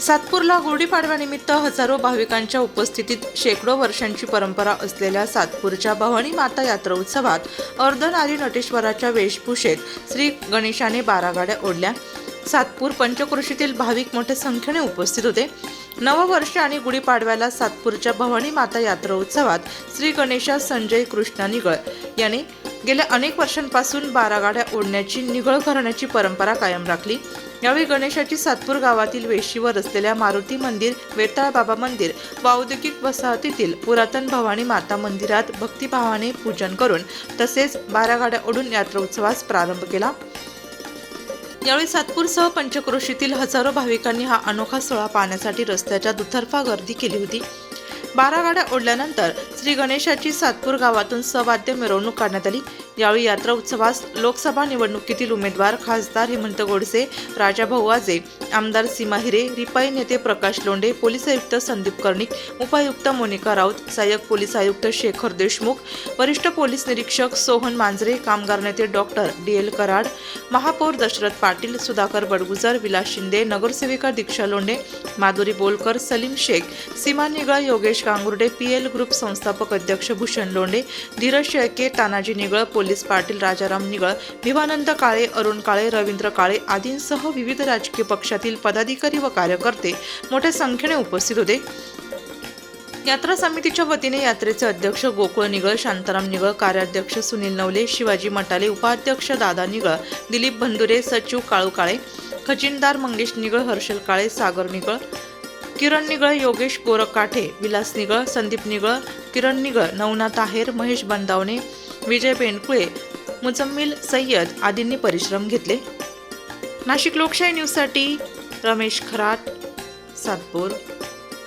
सातपूरला गुढीपाडव्यानिमित्त हजारो भाविकांच्या उपस्थितीत शेकडो वर्षांची परंपरा असलेल्या सातपूरच्या भवानी माता यात्रा उत्सवात अर्धनारी नटेश्वराच्या वेशभूषेत श्री गणेशाने बारा गाड्या ओढल्या. सातपूर पंचकृषीतील भाविक मोठ्या संख्येने उपस्थित होते. नववर्ष आणि गुढीपाडव्याला सातपूरच्या भवानी माता यात्रा उत्सवात श्री गणेशा संजय कृष्णा निगळ यांनी गेल्या अनेक वर्षांपासून बारा गाड्या ओढण्याची निगळ करण्याची परंपरा कायम राखली. यावेळी गणेशाची सातपूर गावातील वेशीवर असलेल्या मारुती मंदिर वेताळ बाबा मंदिर व औद्योगिक वसाहतीतील पुरातन भवानी माता मंदिरात भक्तिभावाने पूजन करून तसेच बारा गाड्या ओढून यात्रा उत्सवास प्रारंभ केला. यावेळी सातपूरसह पंचक्रोशीतील हजारो भाविकांनी हा अनोखा सोहळा पाहण्यासाठी रस्त्याच्या दुतर्फा गर्दी केली होती. बारा गाड्या ओढल्यानंतर श्री गणेशाची सातपूर गावातून सवाद्य मिरवणूक काढण्यात आली. यावेळी यात्रा उत्सवास लोकसभा निवडणुकीतील उमेदवार खासदार हेमंत गोडसे राजाभाऊ आजे आमदार सीमा हिरे रिपाई नेते प्रकाश लोंढे पोलीस आयुक्त संदीप कर्णिक उपायुक्त मोनिका राऊत सहाय्यक पोलीस आयुक्त शेखर देशमुख वरिष्ठ पोलीस निरीक्षक सोहन मांजरे कामगार नेते डॉक्टर डी एल कराड महापौर दशरथ पाटील सुधाकर बडगुजर विलास शिंदे नगरसेविका Diksha Londhe Madhuri Bolkar Salim Shaikh Seema Nigal Yogesh Gangurde P L group व्यवस्थापक अध्यक्ष भूषण लोंढे धीरज शेळके तानाजी निगळ पोलीस पाटील राजाराम निगळ विवानंद काळे अरुण काळे रवींद्र काळे आदींसह विविध राजकीय पक्षातील पदाधिकारी व कार्यकर्ते मोठ्या संख्येने उपस्थित होते. यात्रा समितीच्या वतीने यात्रेचे अध्यक्ष गोकुळ निगळ शांताराम निगळ कार्याध्यक्ष सुनील नवले शिवाजी मटाले उपाध्यक्ष दादा निगळ दिलीप बंधुरे सचिव काळू काळे खजिनदार मंगेश निगळ हर्षल काळे सागर निगळ किरण निगळ योगेश गोरकाठे विलास निगळ संदीप निगळ किरण निगळ नवनाथ आहेर महेश बंदावणे विजय बेंडकुळे मुजम्मिल सय्यद आदींनी परिश्रम घेतले. नाशिक लोकशाही न्यूजसाठी रमेश खरात सातपूर.